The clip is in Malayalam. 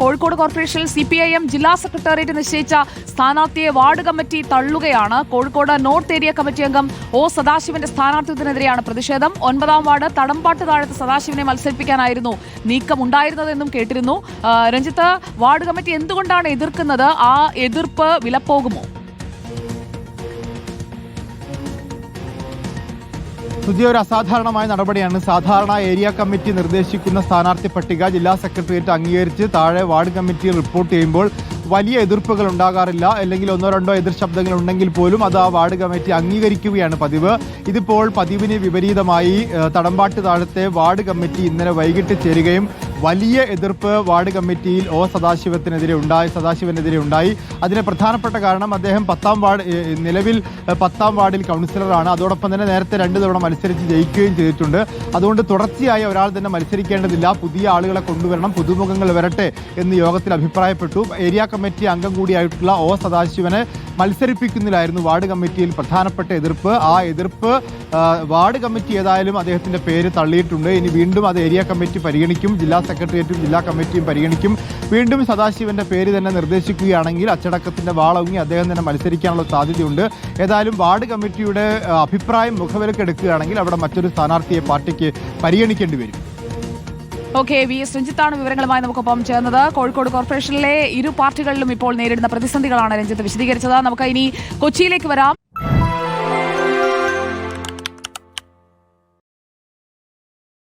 കോഴിക്കോട് കോർപ്പറേഷനിൽ സി പി ഐ എം ജില്ലാ സെക്രട്ടേറിയറ്റ് നിശ്ചയിച്ച സ്ഥാനാർത്ഥിയെ വാർഡ് കമ്മിറ്റി തള്ളുകയാണ്. കോഴിക്കോട് നോർത്ത് ഏരിയ കമ്മിറ്റി അംഗം ഒ സദാശിവന്റെ സ്ഥാനാർത്ഥിത്വത്തിനെതിരെയാണ് പ്രതിഷേധം. ഒൻപതാം വാർഡ് തടമ്പാട്ട് താഴത്ത് സദാശിവനെ മത്സരിപ്പിക്കാനായിരുന്നു നീക്കം ഉണ്ടായിരുന്നതെന്നും കേട്ടിരുന്നു രഞ്ജിത്ത് വാർഡ് കമ്മിറ്റി എന്തുകൊണ്ടാണ് എതിർക്കുന്നത്? ആ എതിർപ്പ് വിലപ്പോകുമോ? പുതിയ ഒരു അസാധാരണമായ നടപടിയാണ് സാധാരണ ഏരിയ കമ്മിറ്റി നിർദ്ദേശിക്കുന്ന സ്ഥാനാർത്ഥി പട്ടിക. ജില്ലാ സെക്രട്ടേറിയറ്റ് അംഗീകരിച്ച് താഴെ വാർഡ് കമ്മിറ്റി റിപ്പോർട്ട് ചെയ്യുമ്പോൾ വലിയ എതിർപ്പുകൾ ഉണ്ടാകാറില്ല. അല്ലെങ്കിൽ ഒന്നോ രണ്ടോ എതിർ ശബ്ദങ്ങൾ ഉണ്ടെങ്കിൽ പോലും അത് ആ വാർഡ് കമ്മിറ്റി അംഗീകരിക്കുകയാണ് പതിവ്. ഇതിപ്പോൾ പതിവിന് വിപരീതമായി തടമ്പാട്ട് താഴത്തെ വാർഡ് കമ്മിറ്റി ഇന്നലെ വൈകിട്ട് ചേരുകയും വലിയ എതിർപ്പ് വാർഡ് കമ്മിറ്റിയിൽ ഒ സദാശിവത്തിനെതിരെ ഉണ്ടായി സദാശിവനെതിരെ ഉണ്ടായി. അതിന് പ്രധാനപ്പെട്ട കാരണം അദ്ദേഹം പത്താം വാർഡ് നിലവിൽ പത്താം വാർഡിൽ കൗൺസിലറാണ്. അതോടൊപ്പം തന്നെ നേരത്തെ രണ്ട് തവണ മത്സരിച്ച് ജയിക്കുകയും ചെയ്തിട്ടുണ്ട്. അതുകൊണ്ട് തുടർച്ചയായി ഒരാൾ തന്നെ മത്സരിക്കേണ്ടതില്ല. പുതിയ ആളുകളെ കൊണ്ടുവരണം പുതുമുഖങ്ങൾ വരട്ടെ എന്ന് യോഗത്തിൽ അഭിപ്രായപ്പെട്ടു. ഏരിയ കമ്മിറ്റി അംഗം കൂടിയായിട്ടുള്ള ഒ സദാശിവനെ മത്സരിപ്പിക്കുന്നില്ലായിരുന്നു വാർഡ് കമ്മിറ്റിയിൽ പ്രധാനപ്പെട്ട എതിർപ്പ്. ആ എതിർപ്പ് വാർഡ് കമ്മിറ്റി ഏതായാലും അദ്ദേഹത്തിന്റെ പേര് തള്ളിയിട്ടുണ്ട്. ഇനി വീണ്ടും അത് ഏരിയ കമ്മിറ്റി പരിഗണിക്കും. ജില്ലാ സെക്രട്ടേറിയറ്റും ജില്ലാ കമ്മിറ്റിയും പരിഗണിക്കും. വീണ്ടും സദാശിവന്റെ പേര് തന്നെ നിർദ്ദേശിക്കുകയാണെങ്കിൽ അച്ചടക്കത്തിന്റെ വാളങ്ങി അദ്ദേഹം തന്നെ മത്സരിക്കാനുള്ള സാധ്യതയുണ്ട്. ഏതായാലും വാർഡ് കമ്മിറ്റിയുടെ അഭിപ്രായം മുഖവിലക്കെടുക്കുകയാണെങ്കിൽ അവിടെ മറ്റൊരു സ്ഥാനാർത്ഥിയെ പാർട്ടിക്ക് പരിഗണിക്കേണ്ടി വരും. ഓക്കെ വി എസ് രഞ്ജിത്താണ് വിവരങ്ങളുമായി നമുക്കൊപ്പം ചേർന്നത്. കോഴിക്കോട് കോർപ്പറേഷനിലെ ഇരു പാർട്ടികളിലും ഇപ്പോൾ നേരിടുന്ന പ്രതിസന്ധികളാണ് രഞ്ജിത്ത് വിശദീകരിച്ചത്. നമുക്ക് ഇനി കൊച്ചിയിലേക്ക് വരാം.